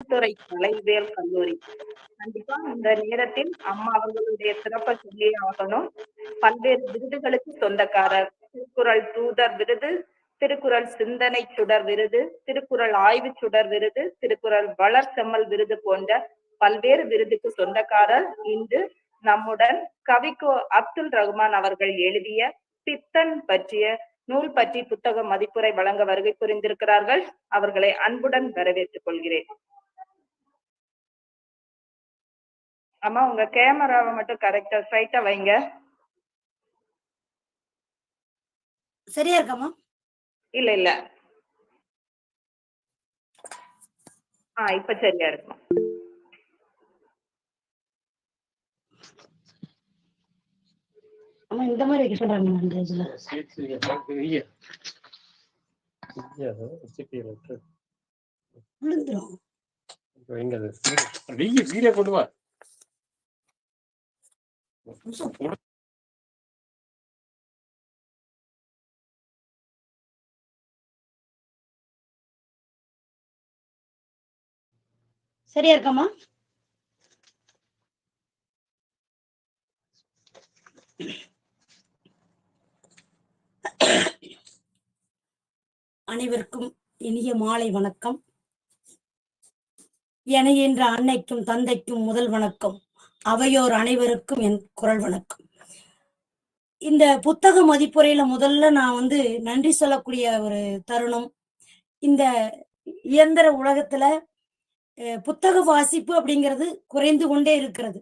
துறை கலைவேல் கல்லூரி. கண்டிப்பா இந்த நேரத்தில் அம்மா அவர்களுடைய சிறப்பை சொல்லியே ஆகணும். பல்வேறு விருதுகளுக்கு சொந்தக்காரர். திருக்குறள் தூதர் விருது திருக்குறள் சிந்தனை சுடர் விருது திருக்குறள் ஆய்வு சுடர் விருது திருக்குறள் வளர் செம்மல் விருது போன்ற பல்வேறு விருதுக்கு சொந்தக்காரர் இன்று நம்முடன் கவிக்கோ அப்துல் ரஹ்மான் அவர்கள் எழுதிய பித்தன் பற்றிய நூல் பற்றி புத்தக மதிப்புரை வழங்க வருகை புரிந்திருக்கிறார்கள். அவர்களை அன்புடன் வரவேற்றுக் கொள்கிறேன். அம்மா உங்க கேமராவை மட்டும் கரெக்டா ஸ்ட்ரைட்டா வைங்க. சரியா இருக்காமா இல்ல இல்ல. ஆ இப்ப சரியா இருக்கும் ஆமா இந்த மாதிரி வைக்க சொல்றாங்க அந்த இதுல. விழுந்துரும். வீடியோ கொண்டு வா. சரியா இருக்காமா அனைவருக்கும் இனிய மாலை வணக்கம். என என்ற அன்னைக்கும் தந்தைக்கும் முதல் வணக்கம். அவையோர் அனைவருக்கும் என் குரல் வணக்கம். இந்த புத்தக மதிப்புரையில முதல்ல நான் வந்து நன்றி சொல்லக்கூடிய ஒரு தருணம். இந்த இயந்திர உலகத்துல புத்தக வாசிப்பு அப்படிங்கிறது குறைந்து கொண்டே இருக்கிறது.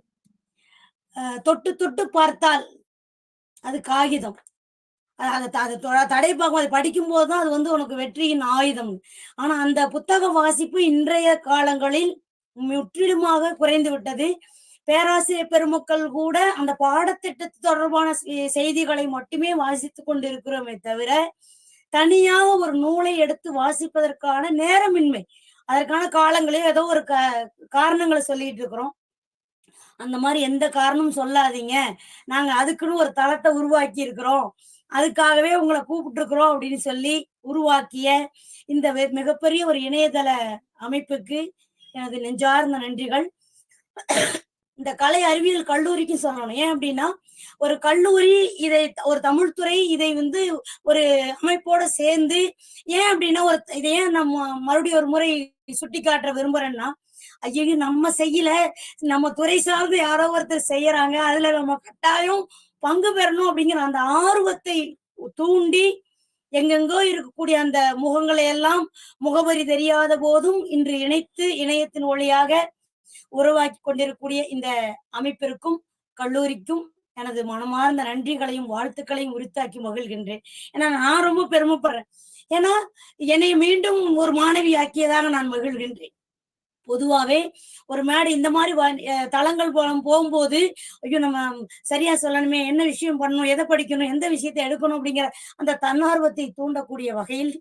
தொட்டு தொட்டு பார்த்தால் அது காகிதம். அதை அதை தடை பார்க்கும் அதை படிக்கும் போதுதான் அது வந்து உனக்கு வெற்றியின் ஆயுதம். ஆனா அந்த புத்தக வாசிப்பு இன்றைய காலங்களில் முற்றிலுமாக குறைந்து விட்டது. பேராசிரியர் பெருமக்கள் கூட அந்த பாடத்திட்டத்து தொடர்பான செ- செய்திகளை மட்டுமே வாசித்துக் கொண்டிருக்கிறோமே தவிர தனியாக ஒரு நூலை எடுத்து வாசிப்பதற்கான நேரமின்மை அதற்கான காலங்களையும் ஏதோ ஒரு க காரணங்களை சொல்லிட்டு இருக்கிறோம். அந்த மாதிரி எந்த காரணமும் சொல்லாதீங்க. நாங்க அதுக்குன்னு ஒரு தளத்தை உருவாக்கி இருக்கிறோம். அதுக்காகவே உங்களை கூப்பிட்டு இருக்கிறோம் அப்படின்னு சொல்லி உருவாக்கிய இந்த வெ- மிகப்பெரிய ஒரு இணையதள அமைப்புக்கு எனது நெஞ்சார்ந்த நன்றிகள். இந்த கலை அறிவியல் கல்லூரிக்கு சொல்லணும் ஏன் அப்படின்னா ஒரு கல்லூரி இதை ஒரு தமிழ்துறை இதை வந்து ஒரு அமைப்போட சேர்ந்து ஏன் அப்படின்னா ஒரு இதை ஏன் நம்ம மறுபடியும் ஒரு முறை சுட்டி காட்ட விரும்புறேன்னா ஐயோ நம்ம செய்யல. நம்ம துறை சார்ந்து யாரோ ஒருத்தர் செய்யறாங்க. அதுல நம்ம கட்டாயம் பங்கு பெறணும் அப்படிங்கிற அந்த ஆர்வத்தை தூண்டி எங்கெங்கோ இருக்கக்கூடிய அந்த முகங்களை எல்லாம் முகவரி தெரியாத போதும் இன்று இணைத்து இணையத்தின் வழியாக உருவாக்கி கொண்டிருக்கக்கூடிய இந்த அமைப்பிற்கும் கல்லூரிக்கும் எனது மனமார்ந்த நன்றிகளையும் வாழ்த்துக்களையும் உரித்தாக்கி மகிழ்கின்றேன். ஏன்னா நான் ரொம்ப பெருமைப்படுறேன். ஏன்னா என்னை மீண்டும் ஒரு மாணவி ஆக்கியதாக நான் மகிழ்கின்றேன். பொதுவாவே ஒரு மேடை இந்த மாதிரி தளங்கள் போகும்போது ஐயோ நம்ம சரியா சொல்லணுமே என்ன விஷயம் பண்ணணும் எதை படிக்கணும் எந்த விஷயத்தை எடுக்கணும் அப்படிங்கிற அந்த தன்னார்வத்தை தூண்டக்கூடிய வகையில்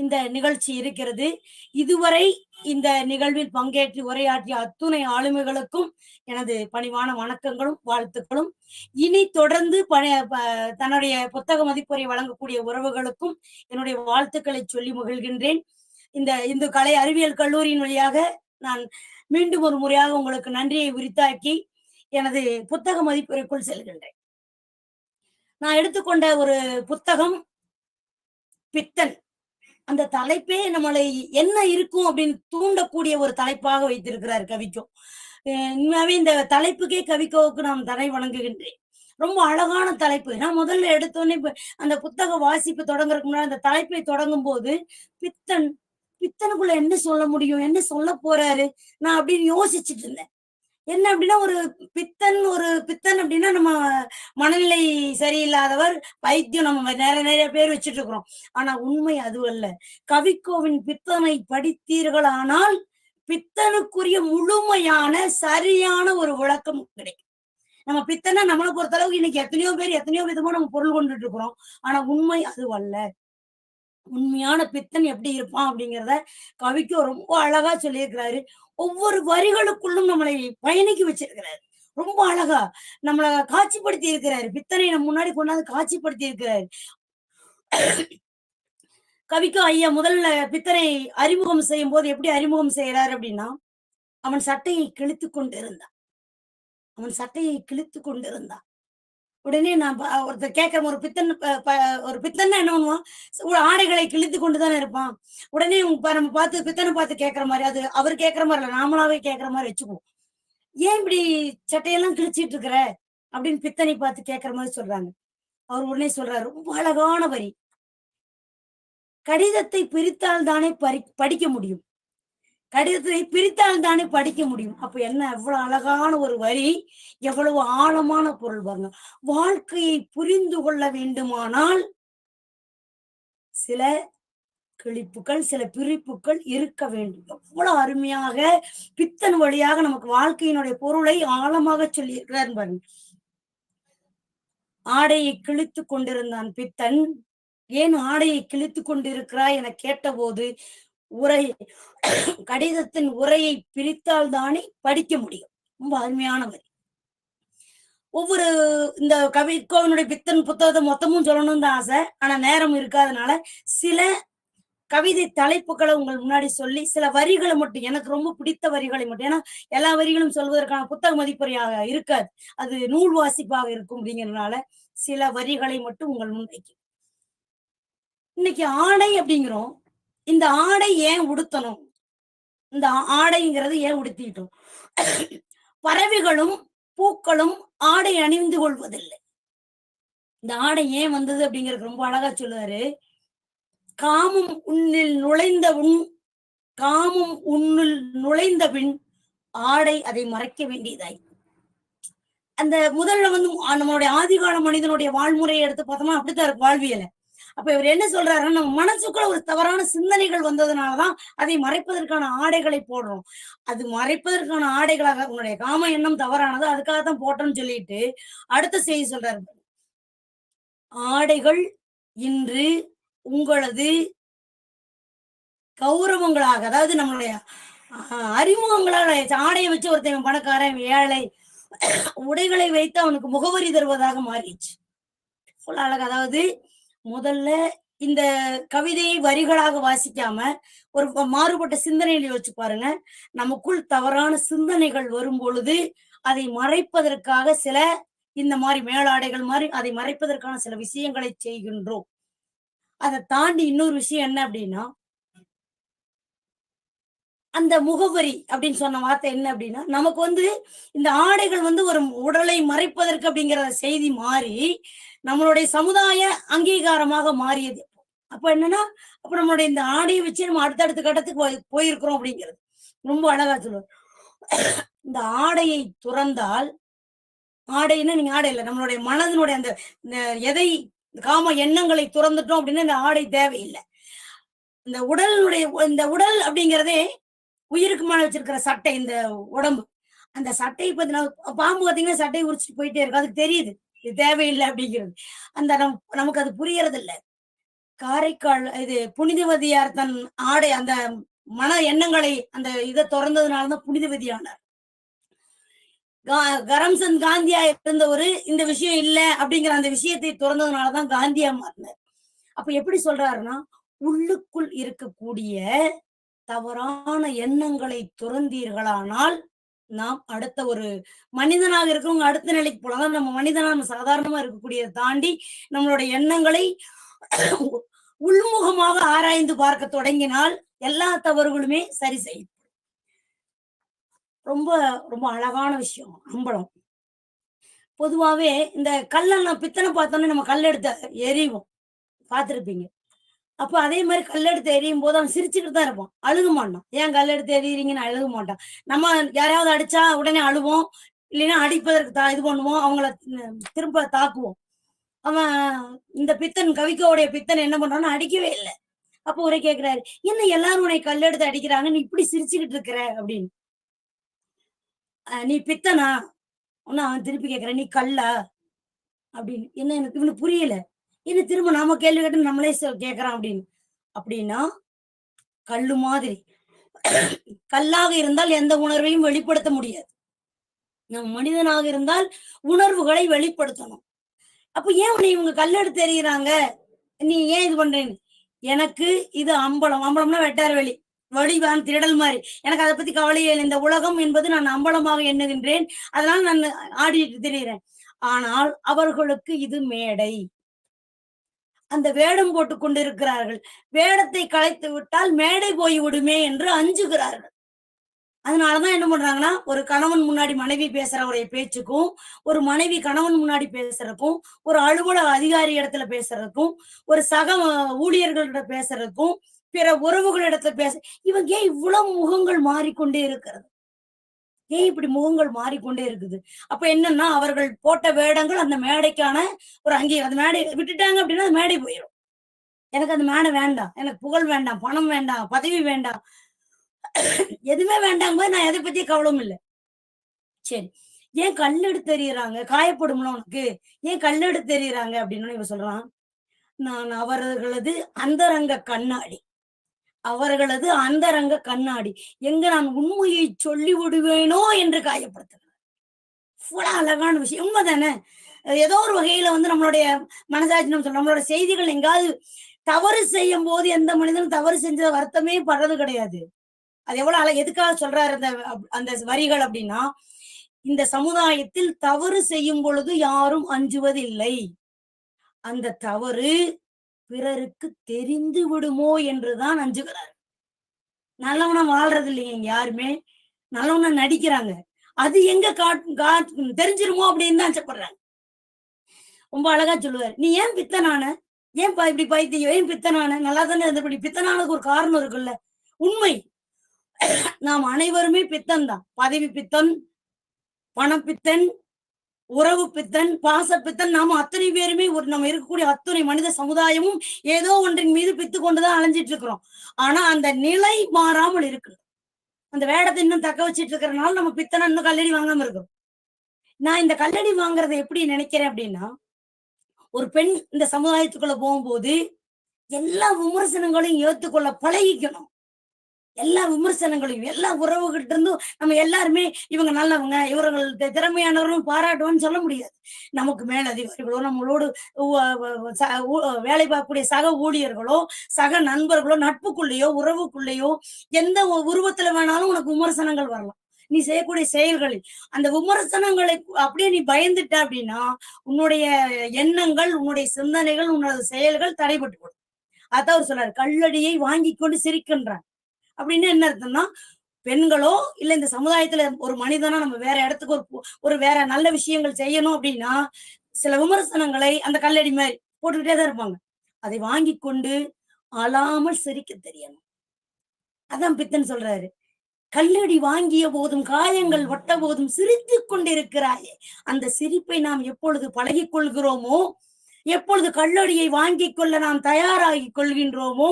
இந்த நிகழ்ச்சி இருக்கிறது. இதுவரை இந்த நிகழ்வில் பங்கேற்று உரையாற்றிய அத்துணை ஆளுமைகளுக்கும் எனது பணிவான வணக்கங்களும் வாழ்த்துக்களும். இனி தொடர்ந்து ப- தன்னுடைய புத்தக மதிப்புரை வழங்கக்கூடிய உறவுகளுக்கும் என்னுடைய வாழ்த்துக்களை சொல்லி மகிழ்கின்றேன். இந்த இந்து கலை அறிவியல் கல்லூரியின் வழியாக நான் மீண்டும் ஒரு முறையாக உங்களுக்கு நன்றியை உரித்தாக்கி எனது புத்தக மதிப்புரைக்குள் செல்கின்றேன். நான் எடுத்துக்கொண்ட ஒரு புத்தகம் பித்தன். அந்த தலைப்பே நம்மளை என்ன இருக்கும் அப்படின்னு தூண்டக்கூடிய ஒரு தலைப்பாக வைத்திருக்கிறார் கவிக்கோ. உண்மையாவே இந்த தலைப்புக்கே கவிக்கோவுக்கு நாம் தலை வணங்குகின்றேன் ரொம்ப அழகான தலைப்பு. நான் முதல்ல எடுத்தோடனே அந்த புத்தக வாசிப்பு தொடங்குறதுக்கு முன்னாடி அந்த தலைப்பை தொடங்கும் போது பித்தன் பித்தனுக்குள்ள என்ன சொல்ல முடியும் என்ன சொல்ல போறாரு நான் அப்படின்னு யோசிச்சுட்டு இருந்தேன். என்ன அப்படின்னா ஒரு பித்தன் ஒரு பித்தன் அப்படின்னா நம்ம மனநிலை சரியில்லாதவர் வைத்தியம் நம்ம நிறைய நிறைய பேர் வச்சுட்டு இருக்கிறோம் ஆனா உண்மை அது அல்ல. கவிக்கோவின் பித்தனை படித்தீர்களானால் பித்தனுக்குரிய முழுமையான சரியான ஒரு விளக்கம் கிடைக்கும். நம்ம பித்தனை நம்மளை பொறுத்தளவுக்கு இன்னைக்கு எத்தனையோ பேர் எத்தனையோ விதமா நம்ம பொருள் கொண்டுட்டு இருக்கிறோம் ஆனா உண்மை அது அல்ல. உண்மையான பித்தன் எப்படி இருப்பான் அப்படிங்கிறத கவிக்கு ரொம்ப அழகா சொல்லியிருக்கிறாரு. ஒவ்வொரு வரிகளுக்குள்ளும் நம்மளை பயணிக்க வச்சிருக்கிறாரு. ரொம்ப அழகா நம்மளை காட்சிப்படுத்தி இருக்கிறாரு. பித்தனை நம்ம முன்னாடி கொண்டாந்து காட்சிப்படுத்தி இருக்கிறாரு. கவிக்கு ஐயா முதல்ல பித்தனை அறிமுகம் செய்யும் போது எப்படி அறிமுகம் செய்யறாரு அப்படின்னா அவன் சட்டையை கிழித்து கொண்டிருந்தான். அவன் சட்டையை கிழித்து கொண்டிருந்தான். உடனே நான் ஒருத்தர் கேட்கிறேன் ஒரு பித்தன் ஒரு பித்தன் என்ன பண்ணுவான்? ஆடைகளை கிழித்து கொண்டுதானே இருப்பான். உடனே உங்க நம்ம பார்த்து பித்தனை பார்த்து கேட்கற மாதிரி அது அவர் கேட்கற மாதிரி இல்ல நாமளாவே கேட்கற மாதிரி வச்சுக்குவோம். ஏன் இப்படி சட்டையெல்லாம் கிழிச்சிட்டு இருக்கிற? அப்படின்னு பித்தனை பார்த்து கேட்கற மாதிரி சொல்றாங்க. அவர் உடனே சொல்றாரு ரொம்ப அழகான வரி. கடிதத்தை பிரித்தால் தானே பறி படிக்க முடியும். கடிதத்தை பிரித்தால் தானே படிக்க முடியும். அப்ப என்ன? எவ்வளவு அழகான ஒரு வரி எவ்வளவு ஆழமான பொருள் பாருங்க. வாழ்க்கையை புரிந்து கொள்ள வேண்டுமானால் சில கிழிப்புகள் சில பிரிப்புகள் இருக்க வேண்டும். எவ்வளவு அருமையாக பித்தன் வழியாக நமக்கு வாழ்க்கையினுடைய பொருளை ஆழமாக சொல்லியிருக்கிறார் பாருங்க. ஆடையை கிழித்து கொண்டிருந்தான் பித்தன். ஏன் ஆடையை கிழித்து கொண்டிருக்கிறாய் என கேட்டபோது உரை கடிதத்தின் உரையை பிரித்தால் தானே படிக்க முடியும். ரொம்ப அருமையான வரி ஒவ்வொரு இந்த கவிக்கோவனுடைய பித்தன் புத்தகத்தை மொத்தமும் சொல்லணும்னு தான் ஆசை. ஆனா நேரம் இருக்காதனால சில கவிதை தலைப்புகளை உங்கள் முன்னாடி சொல்லி சில வரிகளை மட்டும் எனக்கு ரொம்ப பிடித்த வரிகளை மட்டும் ஏன்னா எல்லா வரிகளும் சொல்வதற்கான புத்தக மதிப்புரையாக இருக்காது. அது நூல் வாசிப்பாக இருக்கும் அப்படிங்கறதுனால சில வரிகளை மட்டும் உங்கள் முன் வைக்கும். இன்னைக்கு ஆணை அப்படிங்கிறோம். இந்த ஆடை ஏன் உடுத்தணும்? இந்த ஆடைங்கிறது ஏன் உடுத்திட்டோம்? பறவைகளும் பூக்களும் ஆடை அணிந்து கொள்வதில்லை. இந்த ஆடை ஏன் வந்தது அப்படிங்கிறது ரொம்ப அழகா சொல்லுவாரு. காமம் உன்னில் நுழைந்த உன் காமம் உன்னுள் நுழைந்த பின் ஆடை அதை மறைக்க வேண்டியதாய். அந்த முதல்ல வந்து நம்மளுடைய ஆதிகால மனிதனுடைய வாழ்முறையை எடுத்து பார்த்தோம்னா அப்படித்தான் இருக்கு வாழ்வியலை. அப்ப இவர் என்ன சொல்றாருன்னா நம்ம மனசுக்குள்ள ஒரு தவறான சிந்தனைகள் வந்ததுனாலதான் அதை மறைப்பதற்கான ஆடைகளை போடுறோம். அது மறைப்பதற்கான ஆடைகளாக உன்னுடைய காம எண்ணம் தவறானது அதுக்காக தான் போட்டோம்னு சொல்லிட்டு அடுத்த செய்தி சொல்றாரு. ஆடைகள் இன்று உங்களது கௌரவங்களாக அதாவது நம்மளுடைய அறிமுகங்களால ஆடையை வச்சு ஒருத்தன் பணக்காரன் ஏழை உடைகளை வைத்து அவனுக்கு முகவரி தருவதாக மாறிடுச்சு. அழகு அதாவது முதல்ல இந்த கவிதையை வரிகளாக வாசிக்காம ஒரு மாறுபட்ட சிந்தனையில யோசிச்சு பாருங்க. நமக்குள் தவறான சிந்தனைகள் வரும் பொழுது அதை மறைப்பதற்காக சில இந்த மாதிரி மேலாடைகள் மாதிரி அதை மறைப்பதற்கான சில விஷயங்களை செய்கின்றோம். அதை தாண்டி இன்னொரு விஷயம் என்ன அப்படின்னா அந்த முகவரி அப்படின்னு சொன்ன வார்த்தை என்ன அப்படின்னா நமக்கு வந்து இந்த ஆடைகள் வந்து ஒரு உடலை மறைப்பதற்கு அப்படிங்கிற செய்தி மாறி நம்மளுடைய சமுதாய அங்கீகாரமாக மாறியது. அப்ப என்னன்னா அப்ப நம்மளுடைய இந்த ஆடையை வச்சு நம்ம அடுத்தடுத்த கட்டத்துக்கு போய்- போயிருக்கிறோம் அப்படிங்கிறது. ரொம்ப அழகா சொல்லுவார். இந்த ஆடையை துறந்தால் ஆடைன்னா நீங்க ஆடை இல்லை நம்மளுடைய மனதினுடைய அந்த இந்த எதை காம எண்ணங்களை துறந்துட்டோம் அப்படின்னா இந்த ஆடை தேவையில்லை. இந்த உடலினுடைய இந்த உடல் அப்படிங்கிறதே உயிருக்கு மேல வச்சிருக்கிற சட்டை இந்த உடம்பு. அந்த சட்டையை பத்தி பாம்பு பாத்தீங்கன்னா சட்டையை உரிச்சிட்டு போயிட்டே இருக்கு அதுக்கு தெரியுது. இது தேவையில்லை அப்படிங்கிறது. அந்த நம் நமக்கு அது புரியறது இல்லை காரைக்கால் இது புனிதவதியார் தன் ஆடை அந்த மன எண்ணங்களை அந்த இதை திறந்ததுனாலதான் புனிதவதியானார். கா- கரம்சந்த் காந்தியா இருந்தவரு இந்த விஷயம் இல்ல அப்படிங்கிற அந்த விஷயத்தை திறந்ததுனாலதான் காந்தியா மாறினார். அப்ப எப்படி சொல்றாருன்னா உள்ளுக்குள் இருக்கக்கூடிய தவறான எண்ணங்களை துறந்தீர்களானால் நாம் அடுத்த ஒரு மனிதனாக இருக்கிறவங்க அடுத்த நிலைக்கு போலாம் அதாவது நம்ம மனிதனா நம்ம சாதாரணமா இருக்கக்கூடியதை தாண்டி நம்மளுடைய எண்ணங்களை உள்முகமாக ஆராய்ந்து பார்க்க தொடங்கினால் எல்லா தவறுகளுமே சரி செய்யும். ரொம்ப ரொம்ப அழகான விஷயம் அம்பலம். பொதுவாவே இந்த கல்லெண்ணம் பித்தனை பார்த்தோன்னே நம்ம கல் எடுத்து எறிவோம். பார்த்திருப்பீங்க. அப்ப அதே மாதிரி கல்லெடுத்து எறியும் போது அவன் சிரிச்சுக்கிட்டு தான் இருப்பான். அழுக மாட்டான். ஏன் கல்லெடுத்து எறியறீங்கன்னு அழுக மாட்டான். நம்ம யாராவது அடிச்சா உடனே அழுவோம். இல்லைன்னா அடிப்பதற்கு தா இது பண்ணுவோம். அவங்கள திரும்ப தாக்குவோம். அவன் இந்த பித்தன் கவிக்கோடைய பித்தன் என்ன பண்றான்னு அடிக்கவே இல்லை. அப்போ ஒரே கேக்குறாரு என்ன எல்லாரும் உன்னை கல்லெடுத்து அடிக்கிறாங்க? நீ இப்படி சிரிச்சுக்கிட்டு இருக்கிற? அப்படின்னு. நீ பித்தனா? உன்ன அவன் திருப்பி கேக்குற நீ கல்லா? அப்படின்னு. என்ன எனக்கு இவனுக்கு புரியல. இது திரும்ப நாம கேள்வி கேட்டு நம்மளே கேட்கறோம் அப்படின்னு. அப்படின்னா கல்லு மாதிரி. கல்லாக இருந்தால் எந்த உணர்வையும் வெளிப்படுத்த முடியாது. நம் மனிதனாக இருந்தால் உணர்வுகளை வெளிப்படுத்தணும். அப்ப ஏன் உன்னை இவங்க கல்லெடுத்து எறிகிறாங்க? நீ ஏன் இது பண்றேன்னு? எனக்கு இது அம்பலம். அம்பலம்னா வெட்டார் வெளி. வடிவான் திருடல் மாதிரி. எனக்கு அதை பத்தி கவலையே இல்லை. இந்த உலகம் என்பது நான் அம்பலமாக எண்ணுகின்றேன். அதனால நான் ஆடிட்டு திரிகிறேன் ஆனால் அவர்களுக்கு இது மேடை. அந்த வேடம் போட்டு கொண்டிருக்கிறார்கள். வேடத்தை கலைத்து விட்டால் மேடை போய் விடுமே என்று அஞ்சுகிறார்கள். அதனாலதான் என்ன பண்றாங்கன்னா ஒரு கணவன் முன்னாடி மனைவி பேசுறவருடைய பேச்சுக்கும் ஒரு மனைவி கணவன் முன்னாடி பேசுறதுக்கும் ஒரு அலுவலக அதிகாரி இடத்துல பேசுறதுக்கும் ஒரு சக ஊழியர்களிடம் ஊழியர்களிட பேசுறதுக்கும் பிற உறவுகளிடத்துல பேச இவங்க ஏன் இவ்வளவு முகங்கள் மாறிக்கொண்டே இருக்கிறது? ஏன் இப்படி முகங்கள் மாறிக்கொண்டே இருக்குது? அப்ப என்னன்னா அவர்கள் போட்ட வேடங்கள் அந்த மேடைக்கான ஒரு அங்கீகாரம் அந்த மேடை விட்டுட்டாங்க அப்படின்னா அந்த மேடை போயிடும் எனக்கு அந்த மேடை வேண்டாம். எனக்கு புகழ் வேண்டாம் பணம் வேண்டாம் பதவி வேண்டாம். எதுவுமே வேண்டாம் போது நான் எதை பத்தி கவலம் இல்லை. சரி. ஏன் கல்லெடுத்து தெரியறாங்க காயப்படும்ல உனக்கு? ஏன் கல்லெடுத்து தெரியறாங்க அப்படின்னு இவன் சொல்றான். நான் அவர்களது அந்தரங்க கண்ணாடி. அவர்களது அந்தரங்க கண்ணாடி. எங்க நான் உண்மையை சொல்லி விடுவேனோ என்று காயப்படுத்துகிறார். அழகான விஷயம். உண்மைதானே? ஏதோ ஒரு வகையில வந்து நம்மளுடைய மனசாட்சி நம்ம சொல்றோம் நம்மளோட செய்திகள் எங்காவது தவறு செய்யும் போது எந்த மனிதனும் தவறு செஞ்ச வருத்தமே படுறது கிடையாது. அது எவ்வளவு அழ எதுக்காக சொல்றாரு அந்த அந்த வரிகள் அப்படின்னா இந்த சமுதாயத்தில் தவறு செய்யும் பொழுது யாரும் அஞ்சுவதில்லை. அந்த தவறு பிறருக்கு தெரிந்து விடுமோ என்றுதான் அஞ்சுகிறார் நல்லவனா வாழ்றது இல்லைங்க யாருமே. நல்லவனா நடிக்கிறாங்க. அது எங்க காட் காட் தெரிஞ்சிருமோ அப்படின்னு தான் அச்சப்படுறாங்க. ரொம்ப அழகா சொல்லுவார். நீ ஏன் பித்தனான? ஏன் பா இப்படி பைத்தியம்? ஏன் பித்தனான? நல்லா தானே இருந்தபடி பித்தனானுக்கு ஒரு காரணம் இருக்குல்ல. உண்மை. நாம் அனைவருமே பித்தன் தான் பதவி பித்தன் பணப்பித்தன் உறவு பித்தன் பாச பித்தன். நாம அத்தனை பேருமே ஒரு நம்ம இருக்கக்கூடிய அத்தனை மனித சமுதாயமும் ஏதோ ஒன்றின் மீது பித்து கொண்டுதான் அலைஞ்சிட்டு இருக்கிறோம். ஆனா அந்த நிலை மாறாமல் இருக்கு அந்த வேடத்தை இன்னும் தக்க வச்சிட்டு இருக்கிறனால நம்ம பித்தனை இன்னும் கல்லடி வாங்காம இருக்கிறோம். நான் இந்த கல்லடி வாங்குறதை எப்படி நினைக்கிறேன் அப்படின்னா ஒரு பெண் இந்த சமுதாயத்துக்குள்ள போகும்போது எல்லா விமர்சனங்களையும் ஏத்துக்கொள்ள பழகிக்கணும். எல்லா விமர்சனங்களையும் எல்லா உறவுகிட்ட இருந்தும் நம்ம எல்லாருமே இவங்க நல்லவங்க இவர்கள் திறமையானவரும் திறமையானவர்களும் பாராட்டுவோம்னு சொல்ல முடியாது. நமக்கு மேலதிகாரிகளோ நம்மளோடு வேலை பார்க்கக்கூடிய சக ஊழியர்களோ சக நண்பர்களோ நட்புக்குள்ளேயோ உறவுக்குள்ளேயோ எந்த உருவத்துல வேணாலும் உனக்கு விமர்சனங்கள் வரலாம். நீ செய்யக்கூடிய செயல்களில். அந்த விமர்சனங்களை அப்படியே நீ பயந்துட்ட அப்படின்னா உன்னுடைய எண்ணங்கள் உன்னுடைய சிந்தனைகள் உன்னோட செயல்கள் தடைபட்டு போடும் அதான் அவர் சொல்றாரு கல்லடியை வாங்கி கொண்டு சிரிக்கின்றான் அப்படின்னு என்ன அர்த்தம்னா பெண்களோ இல்ல இந்த சமுதாயத்துல ஒரு மனிதனா நம்ம வேற இடத்துக்கு ஒரு ஒரு வேற நல்ல விஷயங்கள் செய்யணும் அப்படின்னா சில விமர்சனங்களை அந்த கல்லடி மாதிரி போட்டுக்கிட்டே தான் இருப்பாங்க. அதை வாங்கி கொண்டு அழாமல் சிரிக்க தெரியணும். அதான் பித்தன் சொல்றாரு. கல்லடி வாங்கிய போதும் காயங்கள் ஒட்ட போதும் சிரித்து கொண்டிருக்கிறாயே. அந்த சிரிப்பை நாம் எப்பொழுது பழகி கொள்கிறோமோ எப்பொழுது கல்லடியை வாங்கிக் கொள்ள நாம் தயாராகி கொள்கின்றோமோ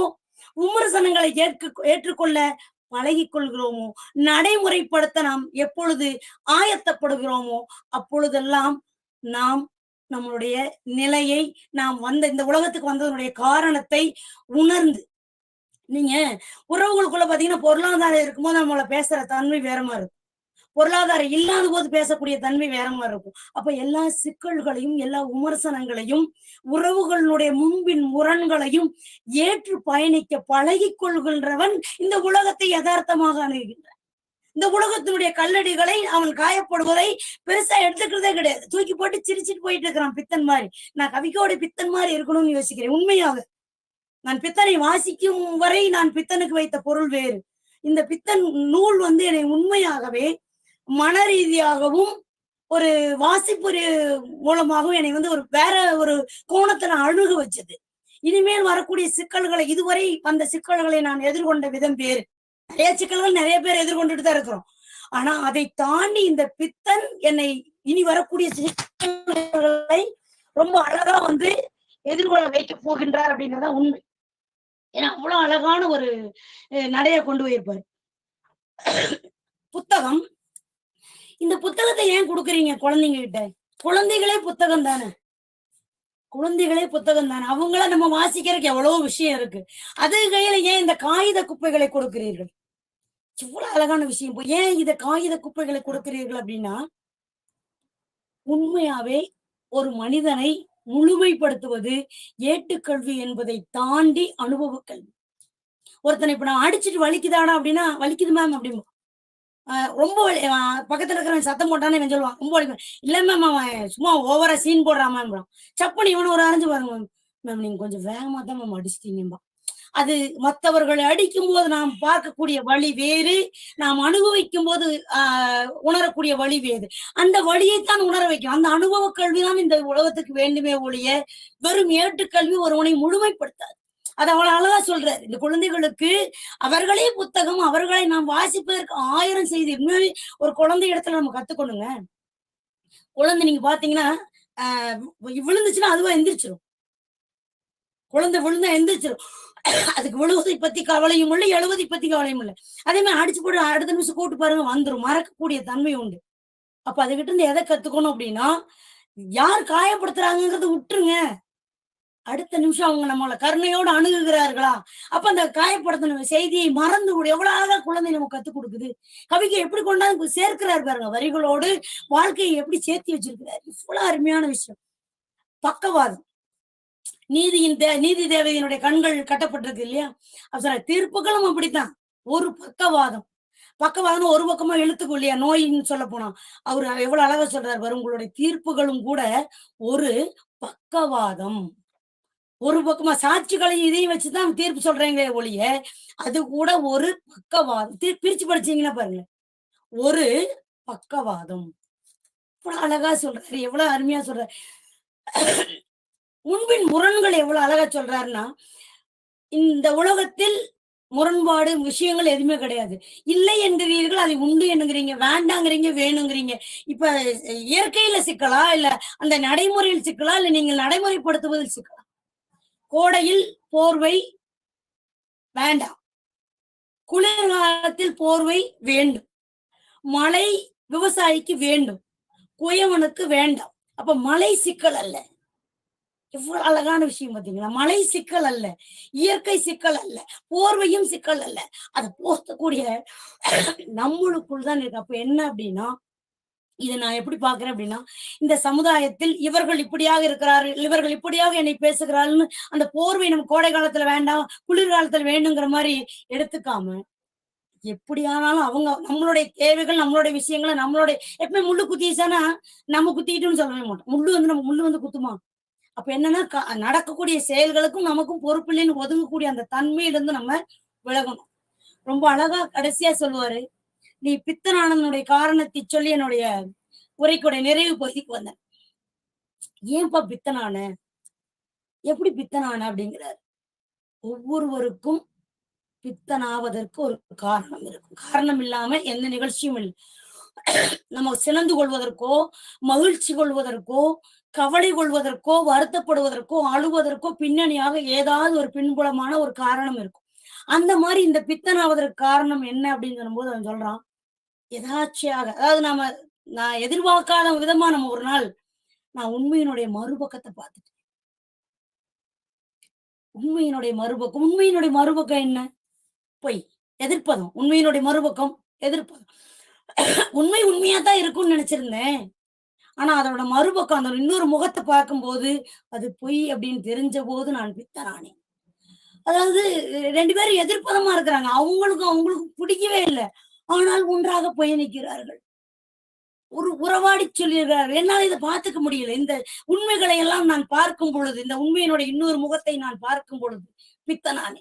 விமர்சனங்களை ஏற்க ஏற்றுக்கொள்ள பழகிக் கொள்கிறோமோ நடைமுறைப்படுத்த நாம் எப்பொழுது ஆயத்தப்படுகிறோமோ? அப்பொழுதெல்லாம் நாம் நம்மளுடைய நிலையை நாம் வந்த இந்த உலகத்துக்கு வந்ததனுடைய காரணத்தை உணர்ந்து நீங்க உறவுகளுக்குள்ள பாத்தீங்கன்னா பொருளாதாரம் இருக்கும்போது நம்மள பேசுற தன்மை வேற மாதிரி இருக்கும். பொருளாதாரம் இல்லாத போது பேசக்கூடிய தன்மை வேற மாதிரி இருக்கும். அப்ப எல்லா சிக்கல்களையும் எல்லா விமர்சனங்களையும் உறவுகளுடைய முன்பின் முரண்களையும் ஏற்று பயணிக்க பழகிக் கொள்கின்றவன் இந்த உலகத்தை யதார்த்தமாக அணுகுகின்றான். இந்த உலகத்தினுடைய கல்லடிகளை அவன் காயப்படுவதை பெருசா எடுத்துக்கிறதே கிடையாது. தூக்கி போட்டு சிரிச்சிட்டு போயிட்டு இருக்கிறான் பித்தன் மாதிரி. நான் கவிக்கோட பித்தன் மாதிரி இருக்கணும்னு யோசிக்கிறேன். உண்மையாக. நான் பித்தனை வாசிக்கும் வரை நான் பித்தனுக்கு வைத்த பொருள் வேறு. இந்த பித்தன் நூல் வந்து என்னை உண்மையாகவே மன ரீதியாகவும் ஒரு வாசிப்பு மூலமாகவும் என்னை வந்து ஒரு வேற ஒரு கோணத்தை நான் அணுக வச்சது. இனிமேல் வரக்கூடிய சிக்கல்களை இதுவரை வந்த சிக்கல்களை நான் எதிர்கொண்ட விதம் வேறு. நிறைய சிக்கல்கள் நிறைய பேர் எதிர்கொண்டுட்டு தான் இருக்கிறோம். ஆனா அதை தாண்டி இந்த பித்தன் என்னை இனி வரக்கூடிய சிக்கல்களை ரொம்ப அழகா வந்து எதிர்கொள்ள வைக்க போகின்றார் அப்படின்றதான் உண்மை. ஏன்னா அவ்வளவு அழகான ஒரு நடைய கொண்டு போயிருப்பாரு. புத்தகம் இந்த புத்தகத்தை ஏன் கொடுக்குறீங்க குழந்தைங்க கிட்ட குழந்தைகளே புத்தகம் தானே? குழந்தைகளே புத்தகம் தானே? அவங்கள நம்ம வாசிக்கிறதுக்கு எவ்வளவு விஷயம் இருக்கு. அது கையில ஏன் இந்த காகித குப்பைகளை கொடுக்கிறீர்கள்? இவ்வளவு அழகான விஷயம். இப்போ ஏன் இந்த காகித குப்பைகளை கொடுக்கிறீர்கள் அப்படின்னா உண்மையாவே ஒரு மனிதனை முழுமைப்படுத்துவது ஏட்டுக்கல்வி என்பதை தாண்டி அனுபவ கல்வி ஒருத்தனை இப்ப நான் அடிச்சிட்டு வலிக்குதாடா அப்படின்னா வலிக்குது மேம் அப்படிம்பா. ரொம்ப வலி பக்கத்துல இருக்கிறவன் சத்தம் போட்டானே இவன் சொல்லுவான் ரொம்ப வலிக்கும் இல்ல மேம் அவன் சும்மா ஓவரா சீன் போடுறான் மேம் சப்புன்னு இவனு ஒரு அரைஞ்சு பாருங்க மேம் மேம் நீங்க கொஞ்சம் வேகமா தான் மேம் அடிச்சிட்டீங்கம்பா அது மற்றவர்களை அடிக்கும் போது நாம் பார்க்கக்கூடிய வழி வேறு நாம் அனுபவிக்கும் போது ஆஹ் உணரக்கூடிய வழி வேறு. அந்த வழியைத்தான் உணர வைக்கும். அந்த அனுபவ கல்விதான் இந்த உலகத்துக்கு வேண்டுமே ஒழிய வெறும் ஏட்டுக்கல்வி ஒருவனை முழுமைப்படுத்தாது. அது அவ்வளவு அழகா சொல்றாரு. இந்த குழந்தைகளுக்கு அவர்களே புத்தகம் அவர்களை நாம் வாசிப்பதற்கு ஆயிரம் செய்தி. உண்மையாவே ஒரு குழந்தை இடத்துல நம்ம கத்துக்கணுங்க. குழந்தை நீங்க பாத்தீங்கன்னா ஆஹ் விழுந்துச்சுன்னா அதுவா எந்திரிச்சிரும். குழந்தை விழுந்தா எந்திரிச்சிரும். அதுக்கு விழுவதை பத்தி கவலையும் இல்லை எழுவதை பத்தி கவலையும் இல்லை. அதே மாதிரி அடிச்சு போட்டு அடுத்த நிமிஷம் கூட்டு பாருங்க வந்துரும். மறக்கக்கூடிய தன்மை உண்டு. அப்ப அதுகிட்ட இருந்து எதை கத்துக்கணும் அப்படின்னா யார் காயப்படுத்துறாங்கிறத விட்டுருங்க. அடுத்த நிமிஷம் அவங்க நம்மள கருணையோடு அணுகுகிறார்களா? அப்ப அந்த காயப்படுத்தின செய்தியை மறந்து கூட எவ்வளவு அழகா குழந்தை நமக்கு கத்துக் கொடுக்குது. கவிக்கு எப்படி கொண்டாந்து சேர்க்கிறார் பாருங்க வரிகளோடு வாழ்க்கையை எப்படி சேர்த்து வச்சிருக்கிறார். இவ்வளவு அருமையான விஷயம். பக்கவாதம். நீதியின் தே நீதி தேவதையினுடைய கண்கள் கட்டப்பட்டிருக்கு இல்லையா? அப்ப தீர்ப்புகளும் அப்படித்தான். ஒரு பக்கவாதம். பக்கவாதம் ஒரு பக்கமா எழுத்துக்கும் இல்லையா? நோயின்னு சொல்ல போனா. அவர் எவ்வளவு அழகா சொல்றாரு உங்களுடைய தீர்ப்புகளும் கூட ஒரு பக்கவாதம். ஒரு பக்கமா சாட்சிகளையும் இதையும் வச்சுதான் தீர்ப்பு சொல்றீங்களே ஒழிய அது கூட ஒரு பக்கவாதம். பிரிச்சு படிச்சீங்கன்னா பாருங்க ஒரு பக்கவாதம். இவ்வளவு அழகா சொல்றாரு எவ்வளவு அருமையா சொல்றாரு. உண்பின் முரண்கள் எவ்வளவு அழகா சொல்றாருன்னா இந்த உலகத்தில் முரண்பாடு விஷயங்கள் எதுவுமே கிடையாது. இல்லை என்கிறீர்கள் அதை உண்டு என்கிறீங்க வேண்டாங்கிறீங்க வேணுங்கிறீங்க. இப்ப இயற்கையில சிக்கலா இல்ல அந்த நடைமுறையில் சிக்கலா இல்ல நீங்கள் நடைமுறைப்படுத்துவதில் சிக்கலா? கோடையில் போர்வை வேண்டாம். குளிர்காலத்தில் போர்வை வேண்டும். மழை விவசாயிக்கு வேண்டும். குயவனுக்கு வேண்டாம். அப்ப மழை சிக்கல் அல்ல. எவ்வளவு அழகான விஷயம் பாத்தீங்களா? மழை சிக்கல் அல்ல. இயற்கை சிக்கல் அல்ல. போர்வையும் சிக்கல் அல்ல. அதை போர்த்தக்கூடிய நம்மளுக்குள் தான் இருக்கு. அப்ப என்ன அப்படின்னா இதை நான் எப்படி பாக்குறேன் அப்படின்னா இந்த சமுதாயத்தில் இவர்கள் இப்படியாக இருக்கிறார்கள் இவர்கள் இப்படியாக என்னை பேசுகிறார்கள்னு அந்த போர்வை நம்ம கோடை காலத்துல வேண்டாம் குளிர்காலத்துல வேணுங்கிற மாதிரி எடுத்துக்காம எப்படியானாலும் அவங்க நம்மளுடைய தேவைகள் நம்மளுடைய விஷயங்களை நம்மளுடைய எப்பவுமே முள்ளு குத்திச்சானா நம்ம குத்திக்கிட்டோம்னு சொல்லவே மாட்டோம். முள்ளு வந்து நம்ம முள்ளு வந்து குத்துமா? அப்ப என்னன்னா க- நடக்கக்கூடிய செயல்களுக்கும் நமக்கும் பொறுப்பில்லைன்னு ஒதுங்கக்கூடிய அந்த தன்மையிலிருந்து நம்ம விலகணும். ரொம்ப அழகா கடைசியா சொல்லுவாரு நீ பித்தனானனுடைய காரணத்தை சொல்லி என்னுடைய உரைக்குடைய நிறைவு பகுதிக்கு வந்தேன். ஏன்பா பித்தனான? எப்படி பித்தனான அப்படிங்கிறார். ஒவ்வொருவருக்கும் பித்தனாவதற்கு ஒரு காரணம் இருக்கும். காரணம் இல்லாம எந்த நிகழ்ச்சியும் இல்லை. நம்ம சினந்து கொள்வதற்கோ மகிழ்ச்சி கொள்வதற்கோ கவலை கொள்வதற்கோ வருத்தப்படுவதற்கோ அழுவதற்கோ பின்னணியாக ஏதாவது ஒரு பின்புலமான ஒரு காரணம் இருக்கும். அந்த மாதிரி இந்த பித்தனாவதற்கு காரணம் என்ன அப்படின்னு சொல்லும்போது அவன் சொல்றான் எதாச்சியாக அதாவது நாம நான் எதிர்பார்க்காத விதமா நம்ம ஒரு நாள் நான் உண்மையினுடைய மறுபக்கத்தை பார்த்துட்டேன். உண்மையினுடைய மறுபக்கம் உண்மையினுடைய மறுபக்கம் என்ன? பொய் எதிர்ப்பதம். உண்மையினுடைய மறுபக்கம் எதிர்ப்பதம். உண்மை உண்மையா தான் இருக்கும்னு நினைச்சிருந்தேன். ஆனா அதோட மறுபக்கம் அந்த இன்னொரு முகத்தை பார்க்கும்போது அது பொய் அப்படின்னு தெரிஞ்ச போது நான் பித்தனானேன் அதாவது ரெண்டு பேரும் எதிர்ப்பதமா இருக்கிறாங்க. அவங்களுக்கும் அவங்களுக்கும் பிடிக்கவே இல்லை. ஆனால் ஒன்றாக பயணிக்கிறார்கள் ஒரு உறவாடி சொல்லியிருக்கிறார். என்னால் இதை பார்த்துக்க முடியல. இந்த உண்மைகளை எல்லாம் நான் பார்க்கும் பொழுது இந்த உண்மையினுடைய இன்னொரு முகத்தை நான் பார்க்கும் பொழுது பித்தனானே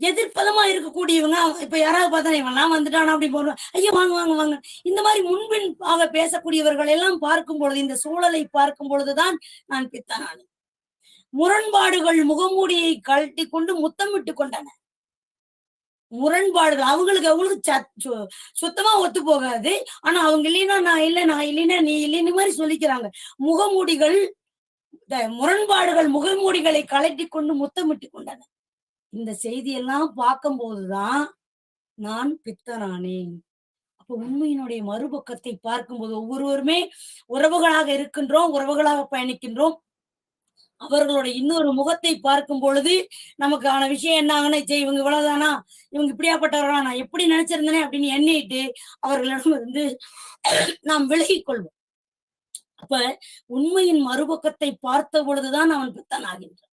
எதிர்ப்பதமா இருக்கக்கூடியவங்க இப்ப யாராவது பார்த்தா இவன்லாம் வந்துட்டானா அப்படி போடுவாங்க ஐயோ வாங்க வாங்க வாங்க. இந்த மாதிரி முன்பின் ஆக பேசக்கூடியவர்கள் எல்லாம் பார்க்கும் பொழுது இந்த சூழலை பார்க்கும் பொழுதுதான் நான் பித்தனானேன் முரண்பாடுகள் முகமூடியை கழட்டி கொண்டு முத்தமிட்டு கொண்டன. முரண்பாடுகள். அவங்களுக்கு அவங்களுக்கு சத்- சு- சுத்தமா ஒத்து போகாது. ஆனா அவங்க இல்லைன்னா நான் இல்லை நான் இல்லைன்னா நீ இல்லைன்னு மாதிரி சொல்லிக்கிறாங்க. முகமூடிகள் இந்த முரண்பாடுகள் முகமூடிகளை கழட்டி கொண்டு முத்தமிட்டு கொண்டன. இந்த செய்தியெல்லாம் பார்க்கும்போதுதான் நான் பித்தனானேன் அப்ப உண்மையினுடைய மறுபக்கத்தை பார்க்கும்போது ஒவ்வொருவருமே உறவுகளாக இருக்கின்றோம் உறவுகளாக பயணிக்கின்றோம். அவர்களுடைய இன்னொரு முகத்தை பார்க்கும் பொழுது நமக்கான விஷயம் என்ன ஆகுனா இவங்க இவ்வளவுதானா? இவங்க இப்படியாப்பட்டவர்களா? நான் எப்படி நினைச்சிருந்தேனே? அப்படின்னு எண்ணிட்டு அவர்களிடம் இருந்து நாம் விலகிக் கொள்வோம். அப்ப உண்மையின் மறுபக்கத்தை பார்த்த பொழுதுதான் அவன் பித்தன் ஆகின்றான்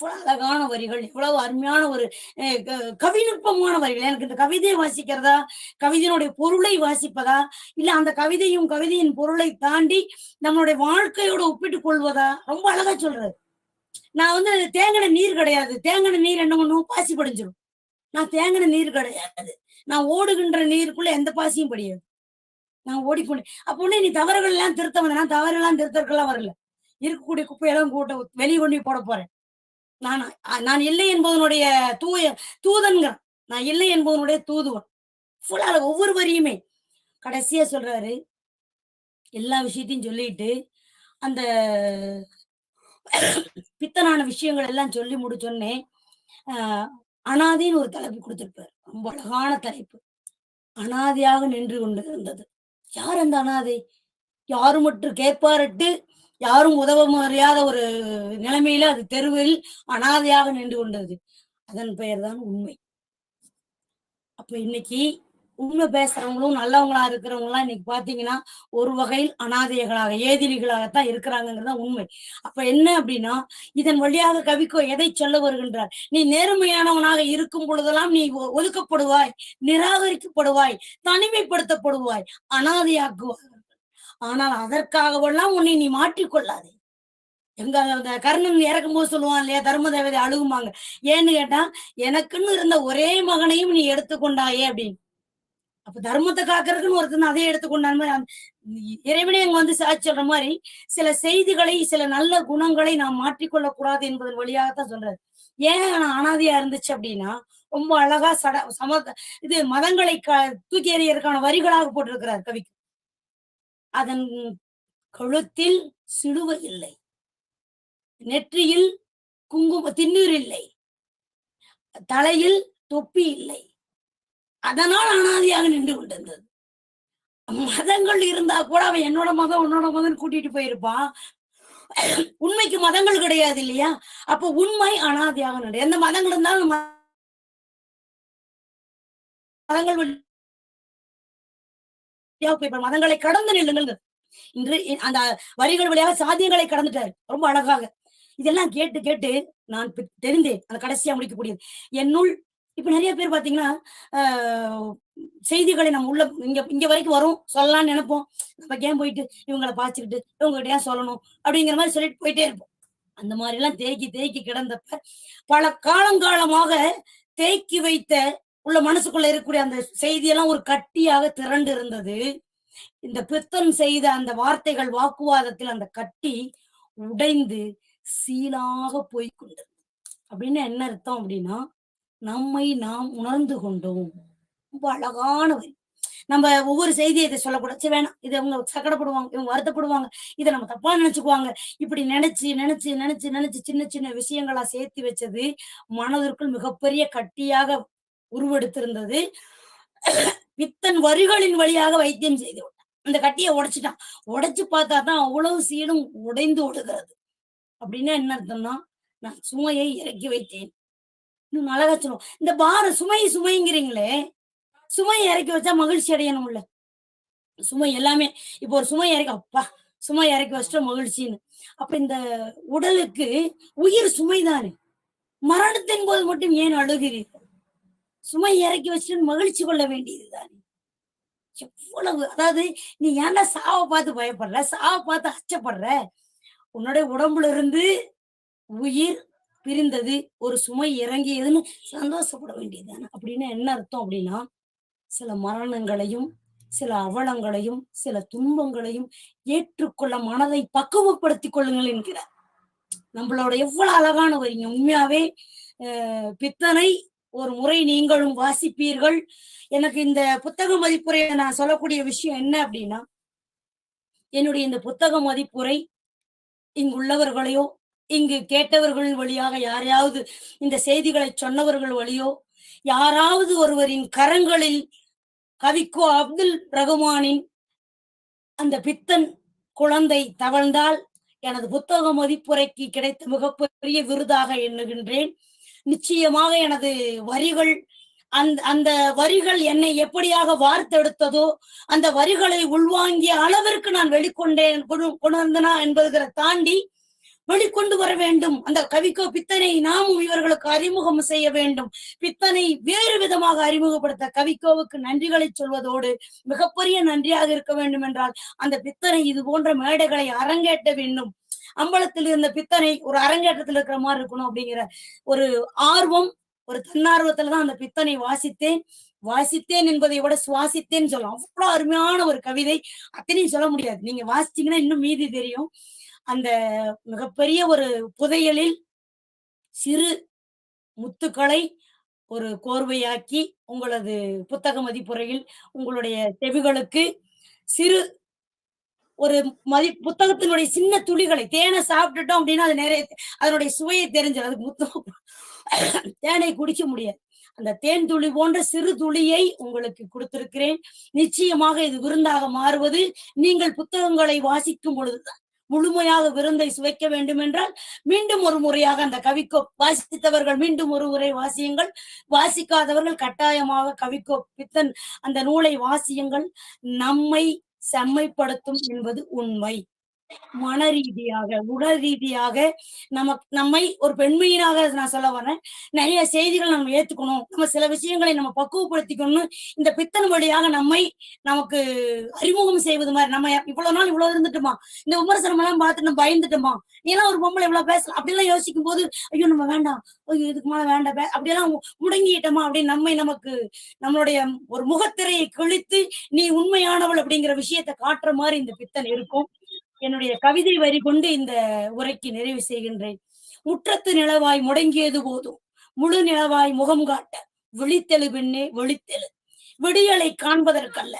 இவ்வளவு அழகான வரிகள் இவ்வளவு அருமையான ஒரு கவிநுட்பமான வரிகள். எனக்கு இந்த கவிதையை வாசிக்கிறதா? கவிதையினுடைய பொருளை வாசிப்பதா? இல்ல அந்த கவிதையும் கவிதையின் பொருளை தாண்டி நம்மளுடைய வாழ்க்கையோட ஒப்பிட்டு கொள்வதா? ரொம்ப அழகா சொல்றாரு. நான் வந்து தேங்கின நீர் கிடையாது. தேங்கின நீர் என்ன பண்ணுவோம் பாசி படிஞ்சிடும் நான் தேங்கின நீர் கிடையாது. நான் ஓடுகின்ற நீருக்குள்ள எந்த பாசியும் படியாது. நான் ஓடி போனேன். அப்ப உடனே நீ தவறுகள் எல்லாம் திருத்த வந்த. நான் தவறெல்லாம் திருத்தற்கெல்லாம் வரல. இருக்கக்கூடிய குப்பையெல்லாம் கூட்ட வெளியே கொண்டு போட போறேன். நான் நான் இல்லை என்பதனுடைய தூய தூதன்கிறான் நான் இல்லை என்பதனுடைய தூதுவன். ஃபுல்லா ஒவ்வொரு வரியுமே. கடைசியா சொல்றாரு. எல்லா விஷயத்தையும் சொல்லிட்டு அந்த பித்தனான விஷயங்கள் எல்லாம் சொல்லி முடிச்சோன்னே அனாதின்னு ஒரு தலைப்பு கொடுத்திருப்பார். ரொம்ப அழகான தலைப்பு. அனாதையாக நின்று கொண்டு இருந்தது. யார் அந்த அனாதை? யாரும் மட்டும் கேட்பாரட்டு? யாரும் உதவ முடியாத ஒரு நிலைமையில அது தெருவில் அனாதையாக நின்று கொண்டது. அதன் பெயர் தான் உண்மை. அப்ப இன்னைக்கு உண்மை பேசுறவங்களும் நல்லவங்களா இருக்கிறவங்களாம் இன்னைக்கு பாத்தீங்கன்னா ஒரு வகையில் அனாதையர்களாக ஏதிரிகளாகத்தான் இருக்கிறாங்கிறது உண்மை. அப்ப என்ன அப்படின்னா இதன் வழியாக கவிக்கோ எதை சொல்ல வருகின்றார்? நீ நேர்மையானவனாக இருக்கும் பொழுதெல்லாம் நீ ஒ- ஒதுக்கப்படுவாய் நிராகரிக்கப்படுவாய் தனிமைப்படுத்தப்படுவாய் அனாதையாக்குவாய். ஆனால் அதற்காகவெல்லாம் உன்னை நீ மாற்றிக்கொள்ளாதே எங்க அந்த கர்ணன் இறக்கும் போது சொல்லுவான் இல்லையா தர்ம தேவதை அழுகுமாங்க. ஏன்னு கேட்டா எனக்குன்னு இருந்த ஒரே மகனையும் நீ எடுத்துக்கொண்டாயே அப்படின்னு. அப்ப தர்மத்தை காக்கிறதுக்குன்னு ஒருத்தன் அதே எடுத்துக்கொண்டான் மாதிரி இறைவனே அங்க வந்து சாட்சி சொல்ற மாதிரி சில செய்திகளை சில நல்ல குணங்களை நாம் மாற்றிக்கொள்ள கூடாது என்பதன் வழியாகத்தான் சொல்றாரு. ஏன் நான் அனாதையா இருந்துச்சு அப்படின்னா ரொம்ப அழகா சட சம இது மதங்களை க தூக்கி எறியறதுக்கான வரிகளாக போட்டிருக்கிறார் கவிக்கு. அதன் கழுத்தில் சிலுவை இல்லை. நெற்றியில் குங்கும திண்ணீர் இல்லை. தலையில் தொப்பி இல்லை. அதனால் அனாதியாக நின்று கொண்டிருந்தது. மதங்கள் இருந்தா கூட அவன் என்னோட மதம் உன்னோட மதம் கூட்டிட்டு போயிருப்பான். உண்மைக்கு மதங்கள் கிடையாது இல்லையா? அப்ப உண்மை அனாதையாக நின்று எந்த மதங்கள் இருந்தாலும் மதங்கள் வழியாக போய் மதங்களை கடந்து நில்லுங்கள் இன்று அந்த வரிகள் வழியாக சாத்தியங்களை கடந்துட்டாரு ரொம்ப அழகாக. இதெல்லாம் கேட்டு கேட்டு நான் தெரிந்தேன். அந்த கடைசியா முடிக்கக்கூடியது. என்னுள் இப்ப நிறைய பேர் பாத்தீங்கன்னா ஆஹ் செய்திகளை நம்ம உள்ள இங்க இங்க வரைக்கும் வரும். சொல்லலாம்னு நினைப்போம். நம்ம ஏன் போயிட்டு இவங்களை பாய்ச்சிக்கிட்டு இவங்ககிட்ட ஏன் சொல்லணும்? அப்படிங்கிற மாதிரி சொல்லிட்டு போயிட்டே இருப்போம். அந்த மாதிரி எல்லாம் தேக்கி தேக்கி கிடந்தப்ப பல காலங்காலமாக தேக்கி வைத்த உள்ள மனசுக்குள்ள இருக்கக்கூடிய அந்த செய்தியெல்லாம் ஒரு கட்டியாக திரண்டு இருந்தது இந்த பித்தன் செய்த அந்த வார்த்தைகள் வாக்குவாதத்தில் அந்த கட்டி உடைந்து சீலாக போய் கொண்டது அப்படின்னு என்ன அர்த்தம் அப்படின்னா நம்மை நாம் உணர்ந்து கொண்டோம். ரொம்ப அழகான வரி நம்ம ஒவ்வொரு செய்தியை இதை சொல்லக்கூடாது. சரி வேணாம். இது அவங்க சக்கடப்படுவாங்க இவங்க வருத்தப்படுவாங்க. இதை நம்ம தப்பா நினைச்சுக்குவாங்க. இப்படி நினைச்சு நினைச்சு நினைச்சு நினைச்சு சின்ன சின்ன விஷயங்களா சேர்த்து வச்சது மனதிற்குள் மிகப்பெரிய கட்டியாக உருவெடுத்திருந்தது. பித்தன் வரிகளின் வழியாக வைத்தியம் செய்து விட்டான் அந்த கட்டியை உடைச்சிட்டான். உடைச்சு பார்த்தா தான் அவ்வளவு சீடும் உடைந்து ஓடுகிறது அப்படின்னா என்ன அர்த்தம்னா நான் சுமையை இறக்கி வைத்தேன். இன்னும் அழகா சொல்லுவோம். இந்த பார சுமை சுமைங்கிறீங்களே சுமையை இறக்கி வச்சா மகிழ்ச்சி அடையணும்ல. சுமை எல்லாமே இப்போ ஒரு சுமை இறக்கி அப்பா சுமை இறக்கி வச்சுட்டா மகிழ்ச்சின்னு. அப்ப இந்த உடலுக்கு உயிர் சுமைதானே. மரணத்தின் போது மட்டும் ஏன் அழுகிறீர்கள்? சுமை இறக்கி வச்சுட்டு மகிழ்ச்சி கொள்ள வேண்டியதுதானே? எவ்வளவு அதாவது நீ ஏன்டா சாவை பார்த்து பயப்படுற? சாவை பார்த்து அச்சப்படுற? உன்னுடைய உடம்புல இருந்து உயிர் பிரிந்தது ஒரு சுமை இறங்கியதுன்னு சந்தோஷப்பட வேண்டியதுதானே? அப்படின்னு என்ன அர்த்தம் அப்படின்னா சில மரணங்களையும் சில அவலங்களையும் சில துன்பங்களையும் ஏற்றுக்கொள்ள மனதை பக்குவப்படுத்திக் கொள்ளுங்கள் என்கிறார். நம்மளோட எவ்வளவு அழகான வரீங்க உண்மையாவே பித்தனை ஒரு முறை நீங்களும் வாசிப்பீர்கள். எனக்கு இந்த புத்தக மதிப்புரையை நான் சொல்லக்கூடிய விஷயம் என்ன அப்படின்னா என்னுடைய இந்த புத்தக மதிப்புரை இங்கு உள்ளவர்களையோ இங்கு கேட்டவர்கள் வழியாக யாரையாவது இந்த செய்திகளை சொன்னவர்கள் வழியோ யாராவது ஒருவரின் கரங்களில் கவிக்கோ அப்துல் ரகுமானின் அந்த பித்தன் குழந்தை தவழ்ந்தால் எனது புத்தக மதிப்புரைக்கு கிடைத்த மிகப்பெரிய விருதாக எண்ணுகின்றேன். நிச்சயமாக எனது வரிகள் அந்த அந்த வரிகள் என்னை எப்படியாக வார்த்தெடுத்ததோ அந்த வரிகளை உள்வாங்கிய அளவிற்கு நான் வெளிக்கொண்டேன் கொண்டு- கொணர்ந்தனா என்பதுகிற தாண்டி வெளிக்கொண்டு வர வேண்டும். அந்த கவிக்கோ பித்தனை நாமும் இவர்களுக்கு அறிமுகம் செய்ய வேண்டும். பித்தனை வேறு விதமாக அறிமுகப்படுத்த கவிக்கோவுக்கு நன்றிகளை சொல்வதோடு மிகப்பெரிய நன்றியாக இருக்க வேண்டும் என்றால் அந்த பித்தனை இது போன்ற மேடைகளை அரங்கேற்ற வேண்டும். அம்பலத்தில் இருந்த பித்தனை ஒரு அரங்கேற்றத்தில் இருக்கிற மாதிரி இருக்கணும் அப்படிங்கிற ஒரு ஆர்வம் ஒரு தன்னார்வத்துலதான் அந்த பித்தனை வாசித்தேன். வாசித்தேன் என்பதை விட சுவாசித்தேன் சொல்லலாம். அவ்வளவு அருமையான ஒரு கவிதை. அத்தனையும் சொல்ல முடியாது. நீங்க வாசிச்சீங்கன்னா இன்னும் மீதி தெரியும். அந்த மிகப்பெரிய ஒரு புதையலில் சிறு முத்துக்களை ஒரு கோர்வையாக்கி உங்களது புத்தக மதிப்புரையில் உங்களுடைய செவிகளுக்கு சிறு ஒரு மதி புத்தகத்தினுடைய சின்ன துளிகளை தேனை சாப்பிட்டுட்டோம் அப்படின்னா அது நிறைய அதனுடைய சுவையை தெரிஞ்சது அதுக்கு முத்தம் தேனை குடிக்க முடியாது. அந்த தேன் துளி போன்ற சிறு துளியை உங்களுக்கு கொடுத்திருக்கிறேன். நிச்சயமாக இது விருந்தாக மாறுவது நீங்கள் புத்தகங்களை வாசிக்கும் பொழுதுதான். முழுமையாக விருந்தை சுவைக்க வேண்டும் என்றால் மீண்டும் ஒரு முறையாக அந்த கவிக்கோ வாசித்தவர்கள் மீண்டும் ஒரு முறை வாசியுங்கள். வாசிக்காதவர்கள் கட்டாயமாக கவிக்கோ பித்தன் அந்த நூலை வாசியுங்கள். நம்மை செம்மைப்படுத்தும் என்பது உண்மை. மன ரீதியாக உடல் ரீதியாக நமக்கு நம்மை ஒரு பெண்மையினாக நான் சொல்ல வரேன் நிறைய செய்திகள் நம்ம ஏத்துக்கணும். நம்ம சில விஷயங்களை நம்ம பக்குவப்படுத்திக்கணும் இந்த பித்தன் வழியாக நம்மை நமக்கு அறிமுகம் செய்வது மாதிரி நம்ம இவ்வளவு நாள் இவ்வளவு இருந்துட்டுமா? இந்த விமர்சனம் எல்லாம் பார்த்து நம்ம பயந்துட்டோமா? நீ எல்லாம் ஒரு பொம்பளை இவ்வளவு பேசலாம் அப்படிலாம் யோசிக்கும் போது ஐயோ நம்ம வேண்டாம். ஐயோ இதுக்கு மேல வேண்டாம். அப்படியெல்லாம் முடங்கிட்டோமா? அப்படின்னு நம்மை நமக்கு நம்மளுடைய ஒரு முகத்திரையை கிழித்து நீ உண்மையானவள் அப்படிங்கிற விஷயத்தை காட்டுற மாதிரி இந்த பித்தன் இருக்கும். என்னுடைய கவிதை வரி கொண்டு இந்த உரைக்கு நிறைவு செய்கின்றேன். முற்றத்து நிலவாய் முடங்கியது போதும். முழு நிலவாய் முகம் காட்ட விழித்தெழு பெண்ணே விழித்தெழு. விடியலை காண்பதற்கல்ல.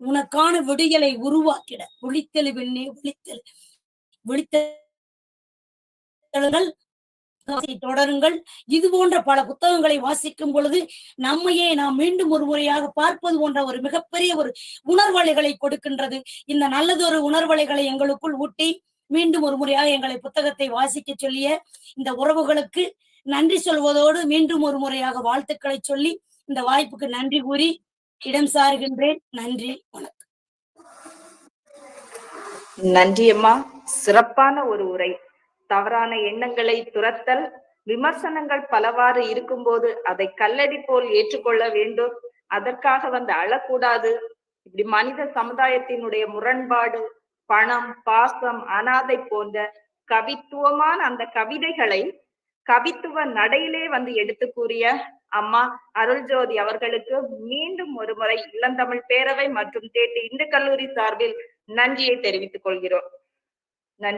உனக்கான விடியலை உருவாக்கிட. விழித்தெழு பெண்ணே விழித்தெழு. விழித்தெழுங்கள் தொடருங்கள். இது போன்ற பல புத்தகங்களை வாசிக்கும் பொழுது நம்மையே நாம் மீண்டும் ஒரு முறையாக பார்ப்பது போன்ற ஒரு மிகப்பெரிய ஒரு உணர்வலைகளை கொடுக்கின்றது. இந்த நல்லதொரு உணர்வலைகளை எங்களுக்குள் ஊட்டி மீண்டும் ஒரு முறையாக எங்களை புத்தகத்தை வாசிக்க சொல்லிய இந்த உறவுகளுக்கு நன்றி சொல்வதோடு மீண்டும் ஒரு முறையாக வாழ்த்துக்களை சொல்லி இந்த வாய்ப்புக்கு நன்றி கூறி இடம் சாருகின்றேன். நன்றி வணக்கம். நன்றி அம்மா சிறப்பான ஒரு உரை. தவறான எண்ணங்களை துரத்தல் விமர்சனங்கள் பலவாறு இருக்கும்போது அதை கல்லடி போல் ஏற்றுக்கொள்ள வேண்டும். அதற்காக வந்து அழக்கூடாது. இப்படி மனித சமுதாயத்தினுடைய முரண்பாடு பணம் பாசம் அனாதை போன்ற கவித்துவமான அந்த கவிதைகளை கவித்துவ நடையிலே வந்து எடுத்து கூறிய அம்மா அருள்ஜோதி அவர்களுக்கு மீண்டும் ஒரு முறை இளந்தமிழ் பேரவை மற்றும் தேட்டு இந்து கல்லூரி சார்பில் நன்றியை தெரிவித்துக் கொள்கிறோம்.